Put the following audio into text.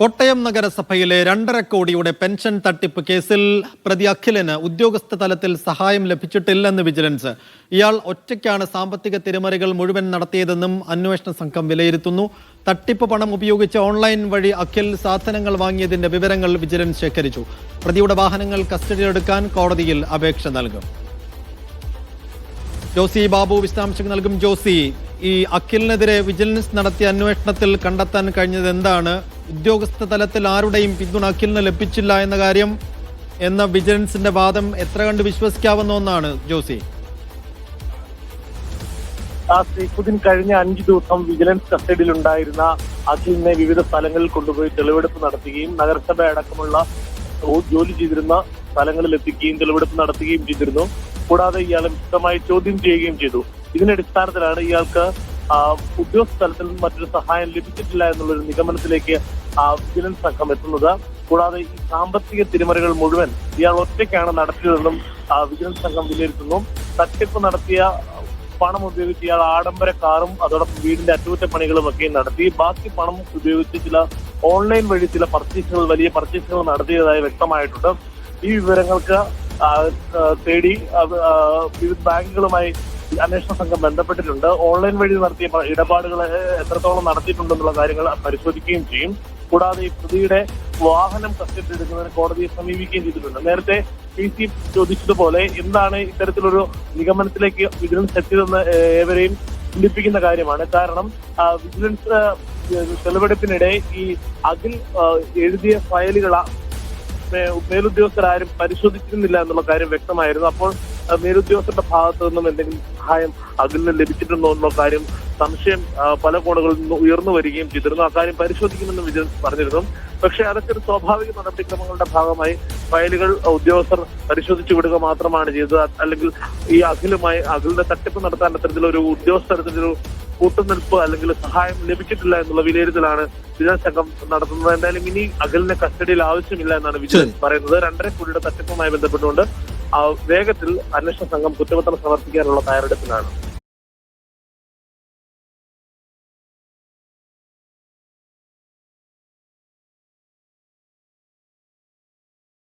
കോട്ടയം നഗരസഭയിലെ രണ്ടര കോടിയുടെ പെൻഷൻ തട്ടിപ്പ് കേസിൽ പ്രതി അഖിലിന് ഉദ്യോഗസ്ഥ തലത്തിൽ സഹായം ലഭിച്ചിട്ടില്ലെന്ന് വിജിലൻസ്. ഇയാൾ ഒറ്റയ്ക്കാണ് സാമ്പത്തിക തിരിമറികൾ മുഴുവൻ നടത്തിയതെന്നും അന്വേഷണ സംഘം വിലയിരുത്തുന്നു. തട്ടിപ്പ് പണം ഉപയോഗിച്ച് ഓൺലൈൻ വഴി അഖിൽ സാധനങ്ങൾ വാങ്ങിയതിന്റെ വിവരങ്ങൾ വിജിലൻസ് ശേഖരിച്ചു. പ്രതിയുടെ വാഹനങ്ങൾ കസ്റ്റഡിയിലെടുക്കാൻ കോടതിയിൽ അപേക്ഷ നൽകും. ജോസി ബാബു വിശദാംശങ്ങൾ നൽകും. ജോസി ഈ അഖിലിനെതിരെ വിജിലൻസ് നടത്തിയ അന്വേഷണത്തിൽ കണ്ടെത്താൻ കഴിഞ്ഞത് എന്താണ്? ഉദ്യോഗസ്ഥ തലത്തിൽ ആരുടെയും പിന്തുണ അഖിലിന് ലഭിച്ചില്ല എന്ന കാര്യം എന്ന വിജിലൻസിന്റെ വാദം എത്ര കണ്ട് വിശ്വസിക്കാവുന്ന ഒന്നാണ് ജോസി? സൈഫുദ്ദീൻ കഴിഞ്ഞ അഞ്ചു ദിവസം വിജിലൻസ് കസ്റ്റഡിയിലുണ്ടായിരുന്ന അഖിലിനെ വിവിധ സ്ഥലങ്ങളിൽ കൊണ്ടുപോയി തെളിവെടുപ്പ് നടത്തുകയും നഗരസഭ അടക്കമുള്ള ജോലി ചെയ്തിരുന്ന സ്ഥലങ്ങളിൽ എത്തിക്കുകയും തെളിവെടുപ്പ് നടത്തുകയും ചെയ്തിരുന്നു. കൂടാതെ ഇയാളെ വിശദമായി ചോദ്യം ചെയ്യുകയും ചെയ്തു. ഇതിന്റെ അടിസ്ഥാനത്തിലാണ് ഇയാൾക്ക് ഉദ്യോഗസ്ഥ തലത്തിൽ നിന്ന് മറ്റൊരു സഹായം ലഭിച്ചിട്ടില്ല എന്നുള്ളൊരു നിഗമനത്തിലേക്ക് വിജിലൻസ് സംഘം എത്തുന്നത്. കൂടാതെ ഈ സാമ്പത്തിക തിരിമറികൾ മുഴുവൻ ഇയാൾ ഒറ്റയ്ക്കാണ് നടത്തിയതെന്നും വിജിലൻസ് സംഘം വിലയിരുത്തുന്നു. തട്ടിപ്പ് നടത്തിയ പണം ഉപയോഗിച്ച് ഇയാൾ ആഡംബര കാറും അതോടൊപ്പം വീടിന്റെ അറ്റകുറ്റപ്പണികളും ഒക്കെ നടത്തി. ബാക്കി പണം ഉപയോഗിച്ച് ചില ഓൺലൈൻ വഴി ചില പർച്ചേസുകൾ വലിയ പർച്ചേസുകൾ നടത്തിയതായി വ്യക്തമായിട്ടുണ്ട്. ഈ വിവരങ്ങൾക്ക് തേടി വിവിധ ബാങ്കുകളുമായി അന്വേഷണ സംഘം ബന്ധപ്പെട്ടിട്ടുണ്ട്. ഓൺലൈൻ വഴി നടത്തിയ ഇടപാടുകൾ എത്രത്തോളം നടത്തിയിട്ടുണ്ടെന്നുള്ള കാര്യങ്ങൾ പരിശോധിക്കുകയും ചെയ്യും. കൂടാതെ ഈ പ്രതിയുടെ വാഹനം കസ്റ്റഡി എടുക്കുന്നതിന് കോടതിയെ സമീപിക്കുകയും ചെയ്തിട്ടുണ്ട്. നേരത്തെ പി സി ചോദിച്ചതുപോലെ എന്താണ് ഇത്തരത്തിലൊരു നിഗമനത്തിലേക്ക് വിജിലൻസ് എത്തിയതെന്ന് ഏവരെയും ചിന്തിപ്പിക്കുന്ന കാര്യമാണ്. കാരണം വിജിലൻസ് തെളിവെടുപ്പിനിടെ ഈ അഖിൽ എഴുതിയ ഫയലുകൾ മേലുദ്യോഗസ്ഥരാരും പരിശോധിച്ചിരുന്നില്ല എന്നുള്ള കാര്യം വ്യക്തമായിരുന്നു. അപ്പോൾ മേലുദ്യോഗസ്ഥരുടെ ഭാഗത്തു നിന്നും എന്തെങ്കിലും സഹായം അതിൽ നിന്ന് ലഭിച്ചിട്ടുണ്ടോ എന്നുള്ള കാര്യം സംശയം പല കോണുകളിൽ നിന്ന് ഉയർന്നു വരികയും ചെയ്തിരുന്നു. അക്കാര്യം പരിശോധിക്കുമെന്ന് വിജിലൻസ് പറഞ്ഞിരുന്നു. പക്ഷേ അതൊക്കെ ഒരു സ്വാഭാവിക നടപടിക്രമങ്ങളുടെ ഭാഗമായി ഫയലുകൾ ഉദ്യോഗസ്ഥർ പരിശോധിച്ചു വിടുക മാത്രമാണ് ചെയ്തത്. അല്ലെങ്കിൽ ഈ അഖിലുമായി അഖിലിന്റെ തട്ടിപ്പ് നടത്താൻ അത്തരത്തിലൊരു ഉദ്യോഗസ്ഥ തരത്തിലൊരു കൂട്ടുനിൽപ്പ് അല്ലെങ്കിൽ സഹായം ലഭിച്ചിട്ടില്ല എന്നുള്ള വിലയിരുത്തലാണ് വിജിലൻസ് സംഘം നടത്തുന്നത്. എന്തായാലും ഇനി അഖിലിനെ കസ്റ്റഡിയിൽ ആവശ്യമില്ല എന്നാണ് വിജിലൻസ് പറയുന്നത്. രണ്ടര കോടിയുടെ തട്ടിപ്പുമായി ബന്ധപ്പെട്ടുകൊണ്ട് വേഗത്തിൽ അന്വേഷണ സംഘം കുറ്റപത്രം സമർപ്പിക്കാനുള്ള തയ്യാറെടുപ്പിലാണ്.